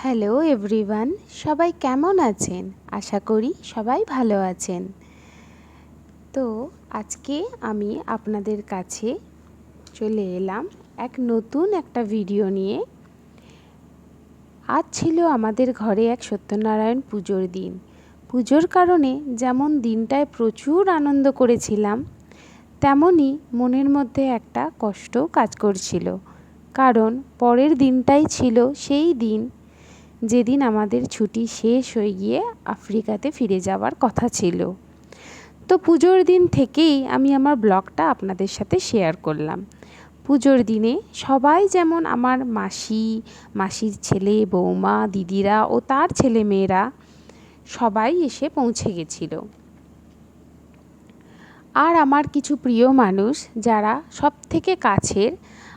Hello everyone, সবাই কেমন আছেন? আশা করি সবাই ভালো আছেন। তো আজকে আমি আপনাদের কাছে চলে এলাম এক নতুন একটা ভিডিও নিয়ে। আজ ছিল আমাদের ঘরে এক সত্যনারায়ণ পুজোর দিন। পুজোর কারণে যেমন দিনটায় প্রচুর আনন্দ করেছিলাম তেমনই মনের মধ্যে একটা কষ্ট কাজ করছিল। কারণ পরের দিনটাই ছিল সেই দিন যেদিন আমাদের ছুটি শেষ হয়ে গিয়ে আফ্রিকাতে ফিরে যাওয়ার কথা ছিল। তো পুজোর দিন থেকেই আমি আমার ব্লগটা আপনাদের সাথে শেয়ার করলাম। পুজোর দিনে সবাই যেমন আমার মাসি, মাসির ছেলে, বৌমা, দিদিরা ও তার ছেলে মেয়েরা সবাই এসে পৌঁছে গেছিল। আর আমার কিছু প্রিয় মানুষ যারা সব থেকে কাছের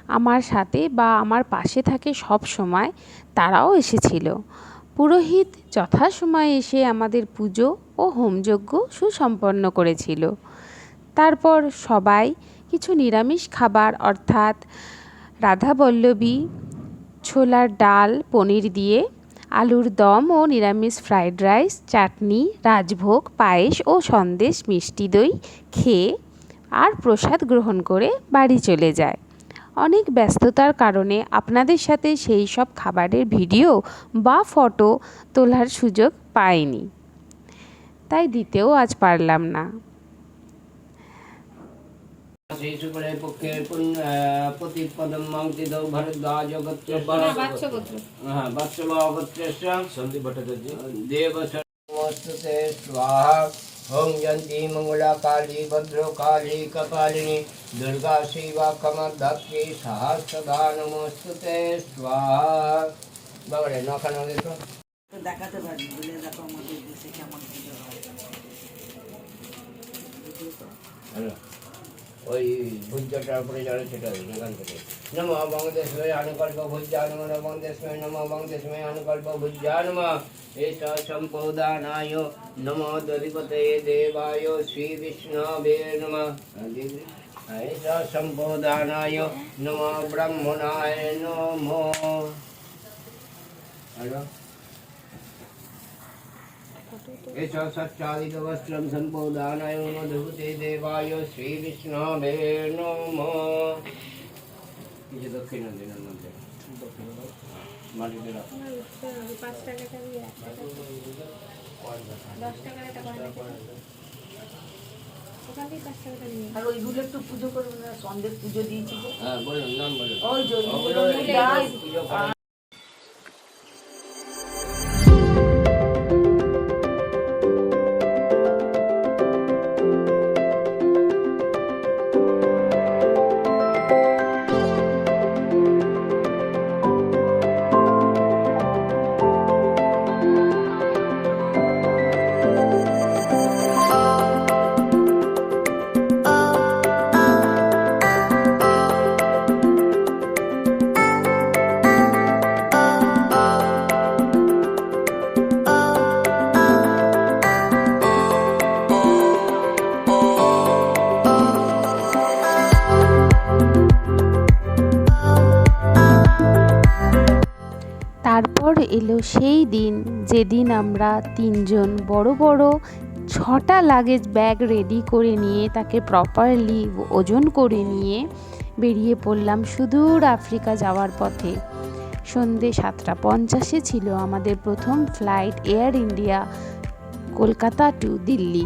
আমার সাথে বা আমার পাশে থাকে সব সময় তারাও এসেছিল। পুরোহিত যথাসময়ে এসে আমাদের পুজো ও হোমযজ্ঞ সুসম্পন্ন করেছিল। তারপর সবাই কিছু নিরামিষ খাবার অর্থাৎ রাধাবল্লভী ছোলার ডাল, পনির দিয়ে আলুর দম ও নিরামিষ ফ্রাইড রাইস, চাটনি, রাজভোগ, পায়েস ও সন্দেশ মিষ্টি দই খেয়ে আর প্রসাদ গ্রহণ করে বাড়ি চলে যায়। অনেক ব্যস্ততার কারণে আপনাদের সাথে সেই সব খাবারের ভিডিও বা ফটো তোলার সুযোগ পাইনি। তাই দিতেও আজ পারলাম না। ভরদ্বাজ গোত্র হ্যাঁ সন্দীপ ভট্টাচার্য। স্বাহা। ওম জয়ন্তী মঙ্গলা কালী ভদ্র কালী কপালিনী দুর্গা শিবা কমদাত্রী সহস্রদা নমস্তুতে স্বাহা বাবারে নখানো দেখো তো দেখাতে পারি বলে দেখো আমাদের দেশে কেমন পুজো হয় হ্যালো ওই ভুজ্যটার উপরে জলে সেটা এখান থেকে নম বঙ্গদেশময় অনুকল্প ভুজ্জা নম বঙ্গদেশময় নম বঙ্গদেশময় অনুকল্প ভুজ্জা নম এষ সম্পদানায় নম দধিপতে দেবায় শ্রী বিষ্ণবে নম এষ সম্পদানায় নম ব্রহ্মণায় নম হ্যালো एष सच्चादितवस्त्रं सम्पोदानाय मधुते देवाय श्रीविष्णवे नमः কিছু দক্ষিণ দিনের মধ্যে মাটিতে রাখ আর ওইগুলো একটু পুজো করবে না সন্ধ্যে পুজো দিয়েছি যে। হ্যাঁ বলুন নাম বলুন ওই যে সেই দিন যেদিন আমরা তিনজন বড় বড় ছটা লাগেজ ব্যাগ রেডি করে নিয়ে তাকে প্রপারলি ওজন করে নিয়ে বেরিয়ে পড়লাম সুদূর আফ্রিকা যাওয়ার পথে। সন্ধে সাতটা পঞ্চাশে ছিল আমাদের প্রথম ফ্লাইট এয়ার ইন্ডিয়া কলকাতা টু দিল্লি।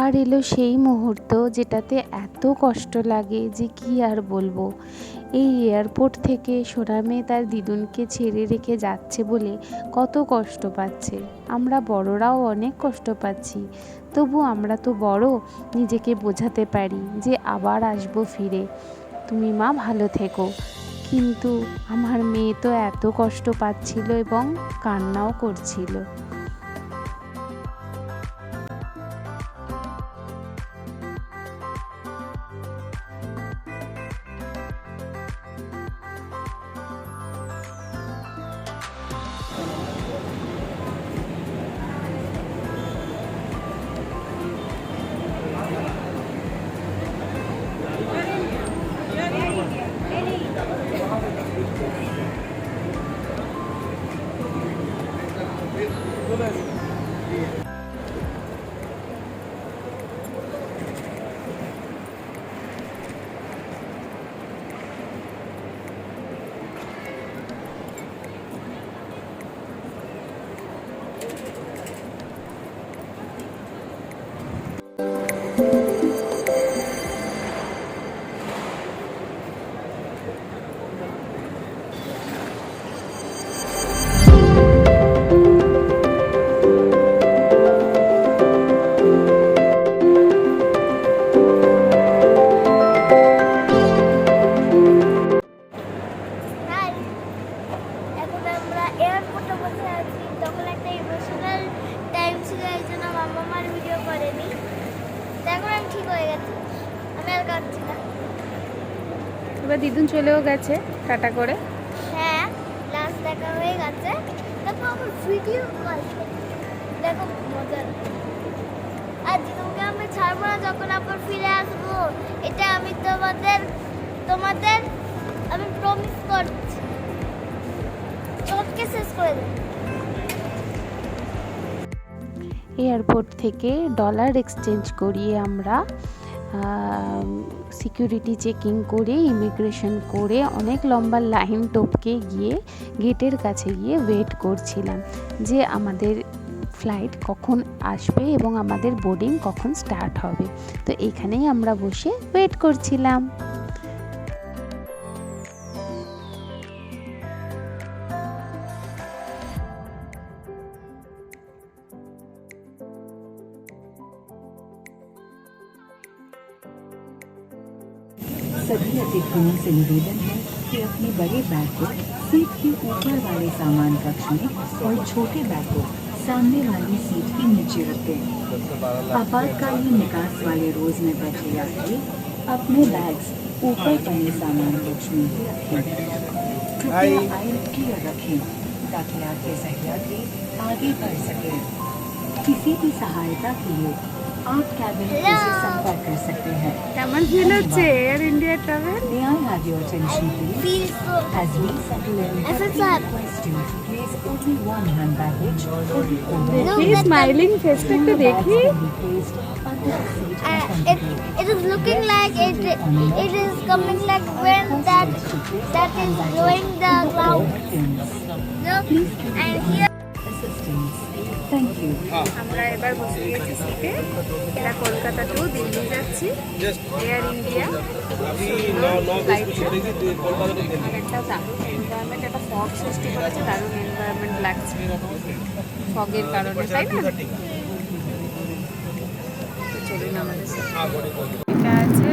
আর এলো সেই মুহূর্ত যেটাতে এত কষ্ট লাগে যে কি আর বলব। এই এয়ারপোর্ট থেকে সোনামে তার দিদুনকে ছেড়ে রেখে যাচ্ছে বলে কত কষ্ট পাচ্ছে। আমরা বড়রাও অনেক কষ্ট পাচ্ছি। তবু আমরা তো বড়, নিজেকে বোঝাতে পারি যে আবার আসব ফিরে। তুমি মা, ভালো থেকো। কিন্তু আমার মেয়ে তো এত কষ্ট পাচ্ছিল এবং কান্নাও করছিল। এবার দিদুন চলেও গেছে টাটা করে। হ্যাঁ লাস্ট দেখা হয়ে গেছে। তারপর আমার ভিডিও দেখো মজা। আর তোমাকে আমি ছাড়বো না যখন আবার ফিরে আসব। এটা আমি তোমাদের তোমাদের আমি প্রমিস করছি। শেষ করে দেবো। এয়ারপোর্ট থেকে ডলার এক্সচেঞ্জ করিয়ে আমরা সিকিউরিটি চেকিং করে ইমিগ্রেশন করে অনেক লম্বা লাইন টপকে গিয়ে গেটের কাছে গিয়ে ওয়েট করছিলাম যে আমাদের ফ্লাইট কখন আসবে এবং আমাদের বোর্ডিং কখন স্টার্ট হবে। তো এখানেই আমরা বসে ওয়েট করছিলাম। सभी अतिथियों से निवेदन है कि अपने बड़े बैग को सीट के ऊपर वाले सामान कक्ष में और छोटे बैग को सामने वाली सीट के नीचे रखें आपातकालीन निकास वाले रोज में बैठे यात्री अपने बैग्स ऊपर बने सामान कक्ष में ही रखें। रखें ताकि आपके सहयात्री आगे बढ़ सके। किसी भी सहायता के लिए आप कैबिन से संपर्क कर सकते हैं Tamil Village Air India Travel. May I have your attention, please? As we settle in every question, place only one hand baggage for the older. He is smiling face पे तो देखिए. Uh, it, it is looking like it it is coming like wind that that is blowing the clouds. Look, and here. Thank you. আমরা এবার বসে গেছি সিটে। এরা Kolkata to Delhi যাচ্ছি। এয়ার ইন্ডিয়া একটা দারুণ এনভায়রনমেন্ট একটা ফগ সৃষ্টি করেছে দারুণ এনভায়রনমেন্ট লাগছে ফগের কারণে তাই না? চলুন আমাদের এটা আছে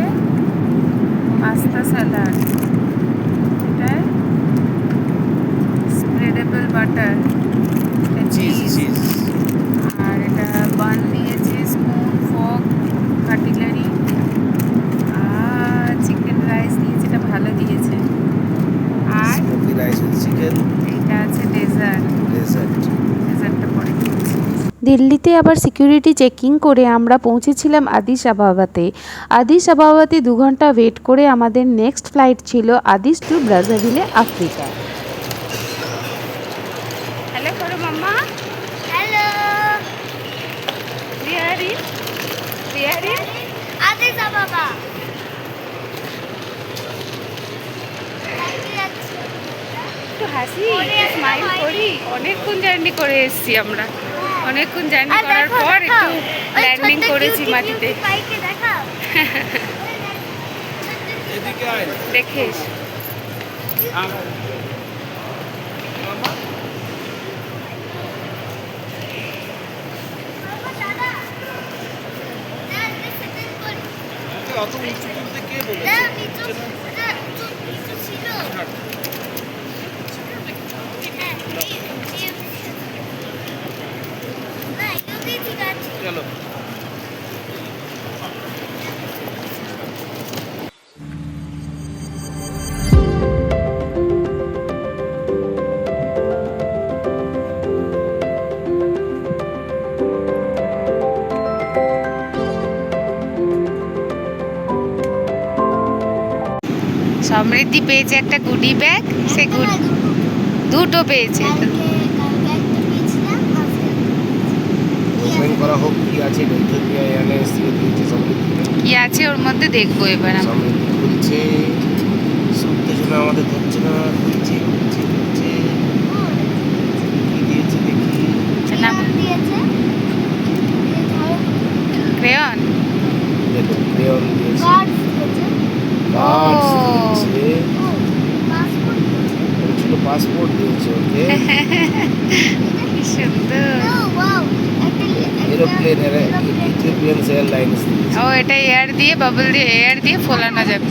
পাস্তা স্যালাড এটা স্প্রেডেবল বাটার চিজ আর এটা বান দিয়েছে স্পুন ফক কাটিলারি আর চিকেন রাইস দিয়েছে এটা ভালো দিয়েছে আর Smoky rice with chicken এটা আছে ডেজার্ট dessert. ডেজার্টটা পরে দিল্লিতে আবার সিকিউরিটি চেকিং করে আমরা পৌঁছেছিলাম আদিস আবাবাতে আদিস আবাবাতে দু ঘণ্টা ওয়েট করে আমাদের নেক্সট ফ্লাইট ছিল আদিস টু ব্রাজাভিলে আফ্রিকা। হ্যালো করো মাম্মা। একটু হাসি স্মাইল করি। অনেকক্ষণ জার্নি করে এসেছি আমরা। অনেকক্ষণ জার্নি করার পর একটু ল্যান্ডিং করেছি মাটিতে। cutie পাইকে দেখাও। সমৃদ্ধি পেয়েছে একটা গুডি ব্যাগ সে গুডি দুটো। পেয়েছে কি আছে ওর মধ্যে দেখব এবার আমরা। আমাদের ধরছে না খুলছে খুলছে খুলছে কি দিয়েছে দেখি নাম নাম দিয়েছে এই ধরো ক্রেয়ন দেখো ক্রেয়ন দিয়েছে কার্ডস দিয়েছে কার্ডস ও। দিয়েছে ও পাসপোর্ট দিয়েছে বলছিল পাসপোর্ট দিয়েছে ওকে কি সুন্দর ও ওয়াও একটা একটা এরোপ্লেন aeroplane। ইথিওপিয়ান এয়ারলাইন্স দিয়েছে ও এটা এয়ার দিয়ে বাবল দিয়ে এয়ার দিয়ে ফোলানো যাবে।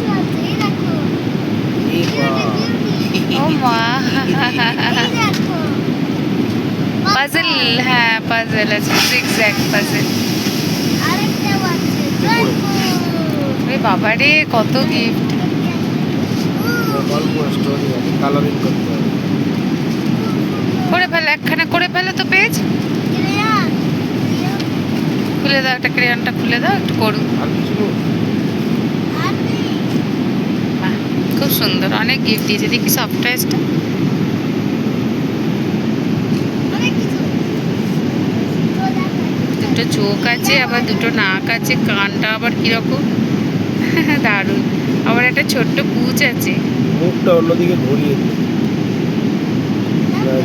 ও মা। পাজল হ্যাঁ পাজল আছে জিগজ্যাগ পাজল বাবা রে, কত গিফট করে ফেলো, একখানা করে ফেলো তো পেজ খুলে দাও একটা ক্রেয়নটা খুলে দাও, একটু করুন আর কিছু নেই? আর নেই বাহ, খুব সুন্দর। অনেক গিফট দিয়েছে। দেখি সফটওয়্যারটা দুটো চোখ আছে আবার দুটো নাক আছে কানটা আবার কীরকম? দারুণ। আবার একটা ছোট্ট পুচ আছে। মুখটা অন্যদিকে ঘুরিয়ে দিল।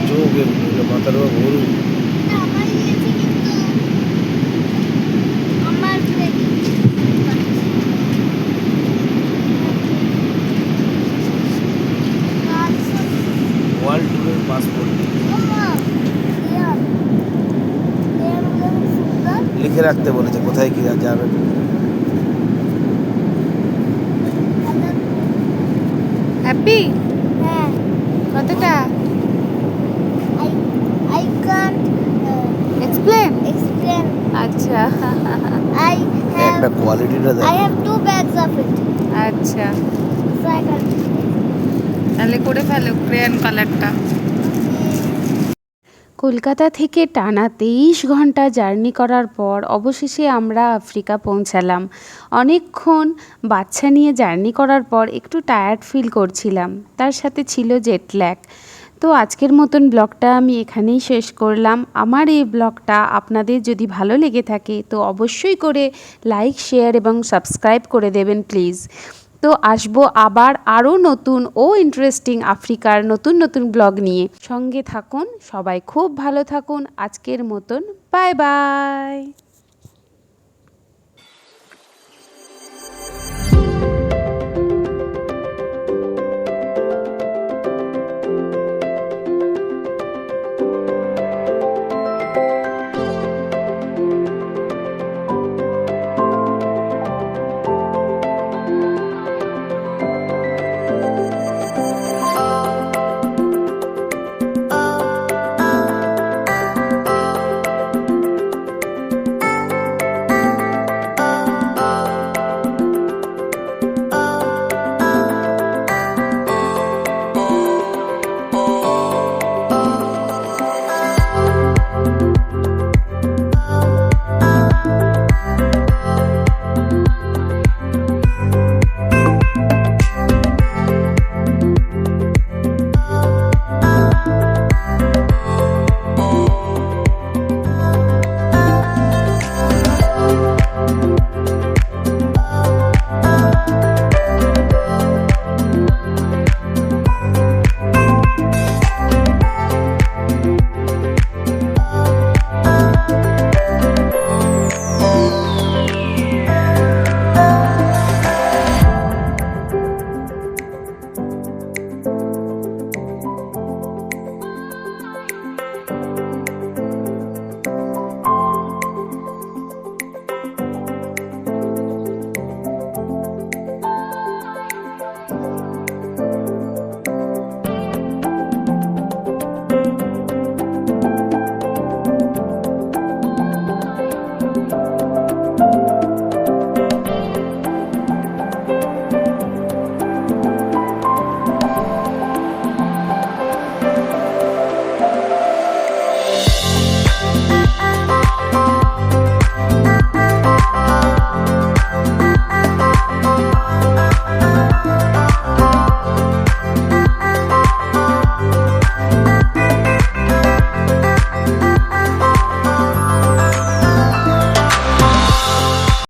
চোখ মাথার উপর ভরু এটা আমার দিয়েছে কিন্তু আমার plate এ। Cards আছে। ওয়ার্ল্ড ট্যুরের পাসপোর্ট। লিখে রাখতে বলেছে কোথায় কি যাবে। হ্যাপি? হ্যাঁ। কতটা? Uh, explain explain. আচ্ছা। I একটা কোয়ালিটিটা দেখ। Have two bags of it, আচ্ছা। So I can't. তাহলে করে ফেলো ক্রেয়ন কালারটা কলকাতা থেকে টানা তেইশ ঘণ্টা জার্নি করার পর অবশেষে আমরা আফ্রিকা পৌঁছালাম। অনেকক্ষণ বাচ্চা নিয়ে জার্নি করার পর একটু টায়ার্ড ফিল করছিলাম। তার সাথে ছিল জেট ল্যাগ তো আজকের মতন ব্লগটা আমি এখানেই শেষ করলাম। আমার এই ব্লগটা আপনাদের যদি ভালো লেগে থাকে তো অবশ্যই করে লাইক শেয়ার এবং সাবস্ক্রাইব করে দেবেন প্লিজ তো আসব আবার আরও নতুন ও ইন্টারেস্টিং আফ্রিকার নতুন নতুন ব্লগ নিয়ে। সঙ্গে থাকুন, সবাই খুব ভালো থাকুন। আজকের মতন বাই বাই